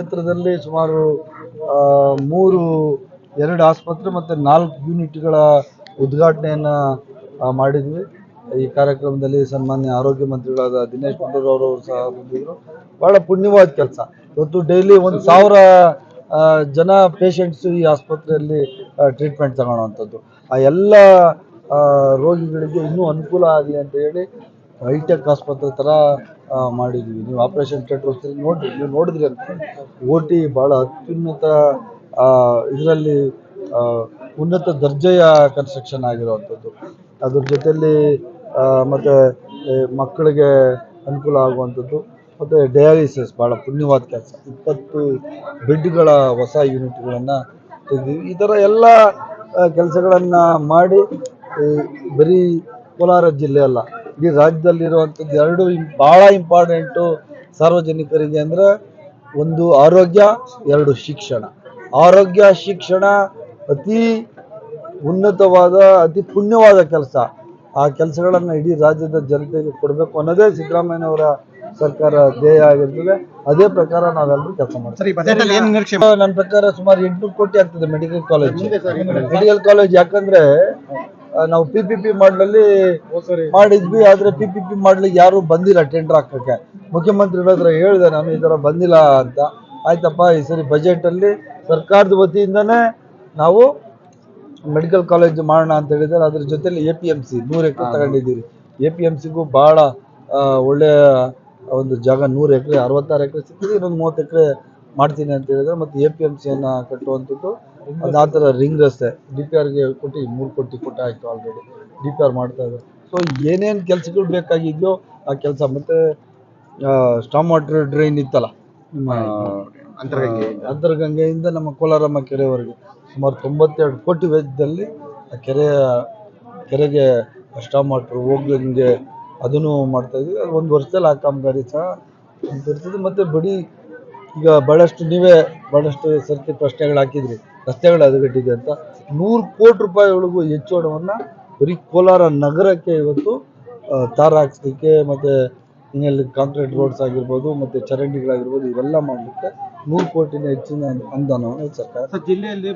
ಕ್ಷೇತ್ರದಲ್ಲಿ ಸುಮಾರು ಮೂರು, ಎರಡು ಆಸ್ಪತ್ರೆ ಮತ್ತು ನಾಲ್ಕು ಯೂನಿಟ್ಗಳ ಉದ್ಘಾಟನೆಯನ್ನು ಮಾಡಿದ್ವಿ. ಈ ಕಾರ್ಯಕ್ರಮದಲ್ಲಿ ಸನ್ಮಾನ್ಯ ಆರೋಗ್ಯ ಮಂತ್ರಿಗಳಾದ ದಿನೇಶ್ ಗುಂಡೂರಾವ್ ಅವರು ಸಹ ಬಂದಿದ್ದರು ಭಾಳ ಪುಣ್ಯವಾದ ಕೆಲಸ. ಇವತ್ತು ಡೈಲಿ ಒಂದು ಸಾವಿರ ಜನ ಪೇಷಂಟ್ಸ್ ಈ ಆಸ್ಪತ್ರೆಯಲ್ಲಿ ಟ್ರೀಟ್ಮೆಂಟ್ ತಗೊಳ್ಳೋವಂಥದ್ದು. ಆ ಎಲ್ಲ ರೋಗಿಗಳಿಗೆ ಇನ್ನೂ ಅನುಕೂಲ ಆಗಲಿ ಅಂತ ಹೇಳಿ, ಹೈಟೆಕ್ ಆಸ್ಪತ್ರೆ ಥರ ಆ, ಮಾಡಿದ್ವಿ. ನೀವು ಆಪರೇಷನ್ ಥಿಯೇಟರ್ ನೋಡಿ ನೀವು ನೋಡಿದ್ರಿ ಅಂತ. ಓ ಟಿ ಭಾಳ ಅತ್ಯುನ್ನತ ಇದರಲ್ಲಿ ಉನ್ನತ ದರ್ಜೆಯ ಕನ್ಸ್ಟ್ರಕ್ಷನ್ ಆಗಿರುವಂಥದ್ದು. ಅದ್ರ ಜೊತೆಯಲ್ಲಿ ಮತ್ತು ಮಕ್ಕಳಿಗೆ ಅನುಕೂಲ ಆಗುವಂಥದ್ದು. ಮತ್ತು ಡಯಾಲಿಸಿಸ್ ಭಾಳ ಪುಣ್ಯವಾದ ಕೆಲಸ. ಇಪ್ಪತ್ತು ಬೆಡ್ಗಳ ಹೊಸ ಯೂನಿಟ್ಗಳನ್ನು ತೆಗೆದಿವಿ ಈ ಥರ ಎಲ್ಲ ಕೆಲಸಗಳನ್ನು ಮಾಡಿ ಬರೀ ಕೋಲಾರ ಜಿಲ್ಲೆ ಅಲ್ಲ ಇಡೀ ರಾಜ್ಯದಲ್ಲಿರುವಂಥದ್ದು ಎರಡು ಇಂ ಭಾಳ ಇಂಪಾರ್ಟೆಂಟು ಸಾರ್ವಜನಿಕರಿಗೆ ಅಂದರೆ ಒಂದು ಆರೋಗ್ಯ ಎರಡು ಶಿಕ್ಷಣ. ಆರೋಗ್ಯ ಶಿಕ್ಷಣ ಅತಿ ಉನ್ನತವಾದ ಅತಿ ಪುಣ್ಯವಾದ ಕೆಲಸ. ಆ ಕೆಲಸಗಳನ್ನು ಇಡೀ ರಾಜ್ಯದ ಜನತೆಗೆ ಕೊಡಬೇಕು ಅನ್ನೋದೇ ಸಿದ್ದರಾಮಯ್ಯನವರ ಸರ್ಕಾರ ಧ್ಯೇಯ ಆಗಿರ್ತದೆ. ಅದೇ ಪ್ರಕಾರ ನಾವೆಲ್ಲರೂ ಕೆಲಸ ಮಾಡ್ತೀವಿ. ಸರ್ ಬಜೆಟ್ ಅಲ್ಲಿ ಏನ್ ನಿರೀಕ್ಷೆ? ನನ್ನ ಪ್ರಕಾರ ಸುಮಾರು ಎಂಟುನೂರು ಕೋಟಿ ಆಗ್ತದೆ ಮೆಡಿಕಲ್ ಕಾಲೇಜ್. ಮೆಡಿಕಲ್ ಕಾಲೇಜ್ ಯಾಕಂದ್ರೆ ನಾವು ಪಿ ಪಿ ಪಿ ಮಾಡ್ಲಲ್ಲಿ ಮಾಡಿದ್ವಿ ಆದ್ರೆ ಪಿ ಪಿ ಪಿ ಮಾಡ್ಲಿಕ್ಕೆ ಯಾರು ಬಂದಿಲ್ಲ ಟೆಂಡರ್ ಹಾಕಕ್ಕೆ. ಮುಖ್ಯಮಂತ್ರಿ ಹತ್ರ ಹೇಳಿದೆ ನಾನು ಈ ತರ ಬಂದಿಲ್ಲ ಅಂತ. ಆಯ್ತಪ್ಪ ಈ ಸರಿ ಬಜೆಟ್ ಅಲ್ಲಿ ಸರ್ಕಾರದ ವತಿಯಿಂದನೇ ನಾವು ಮೆಡಿಕಲ್ ಕಾಲೇಜ್ ಮಾಡೋಣ ಅಂತ ಹೇಳಿದ್ದಾರೆ. ಅದ್ರ ಜೊತೆಲಿ ಎ ಪಿ ಎಂ ಸಿ ನೂರು ಎಕರೆ ತಗೊಂಡಿದ್ದೀರಿ. ಎ ಪಿ ಎಂ ಸಿಗೂ ಭಾಳ ಒಳ್ಳೆಯ ಒಂದು ಜಾಗ ನೂರು ಎಕರೆ ಅರವತ್ತಾರು ಎಕರೆ ಸಿಕ್ಕಿದೆ ಇನ್ನೊಂದು ಮೂವತ್ತು ಎಕರೆ ಮಾಡ್ತೀನಿ ಅಂತ ಹೇಳಿದ್ರೆ ಮತ್ತು ಎ ಪಿ ಎಂ ಸಿಯನ್ನು ಕಟ್ಟುವಂಥದ್ದು ಅದು ಆ ಥರ ರಿಂಗ್ ರಸ್ತೆ. ಡಿ ಪಿ ಆರ್ಗೆ ಕೊಟ್ಟು ಮೂರು ಕೋಟಿ ಕೊಟ್ಟ ಆಯಿತು ಆಲ್ರೆಡಿ ಡಿ ಪಿ ಆರ್ ಮಾಡ್ತಾ ಇದ್ದಾರೆ. ಸೊ ಏನೇನು ಕೆಲಸಗಳು ಬೇಕಾಗಿದೆಯೋ ಆ ಕೆಲಸ ಮತ್ತು ಸ್ಟಾಮ್ ವಾಟರ್ ಡ್ರೈನ್ ಇತ್ತಲ್ಲ ನಿಮ್ಮ ಅಂತರಗಂಗೆ. ಅಂತರಗಂಗೆಯಿಂದ ನಮ್ಮ ಕೋಲಾರಮ್ಮ ಕೆರೆವರೆಗೆ ಸುಮಾರು ತೊಂಬತ್ತೆರಡು ಕೋಟಿ ವೆಚ್ಚದಲ್ಲಿ ಆ ಕೆರೆಯ ಕೆರೆಗೆ ಸ್ಟಾಮ್ ವಾಟರ್ ಹೋಗ್ಲಿಂಗೆ ಅದನ್ನು ಮಾಡ್ತಾ ಇದ್ವಿ. ಅದು ಒಂದು ವರ್ಷದಲ್ಲಿ ಆ ಕಾಮಗಾರಿ ಸಹ ಇರ್ತದೆ ಮತ್ತು ಬಿಡಿ ಈಗ ಭಾಳಷ್ಟು ನೀವೇ ಭಾಳಷ್ಟು ಸರ್ತಿ ಪ್ರಶ್ನೆಗಳು ಹಾಕಿದ್ರಿ. ರಸ್ತೆಗಳು ಹದಗೆಟ್ಟಿದೆ ಅಂತ. ನೂರು ಕೋಟಿ ರೂಪಾಯಿಗಳಿಗೂ ಹೆಚ್ಚು ಹಣವನ್ನು ಬರೀ ಕೋಲಾರ ನಗರಕ್ಕೆ ಇವತ್ತು ತಾರ ಹಾಕ್ಸ್ಲಿಕ್ಕೆ ಮತ್ತು ಇನ್ನೆಲ್ಲಿ ಕಾಂಕ್ರೀಟ್ ರೋಡ್ಸ್ ಆಗಿರ್ಬೋದು ಮತ್ತು ಚರಂಡಿಗಳಾಗಿರ್ಬೋದು ಇವೆಲ್ಲ ಮಾಡಲಿಕ್ಕೆ ನೂರು ಕೋಟಿನ ಹೆಚ್ಚಿನ ಅನುದಾನವನ್ನು ಸರ್ಕಾರ ಸರ್, ಜಿಲ್ಲೆಯಲ್ಲಿ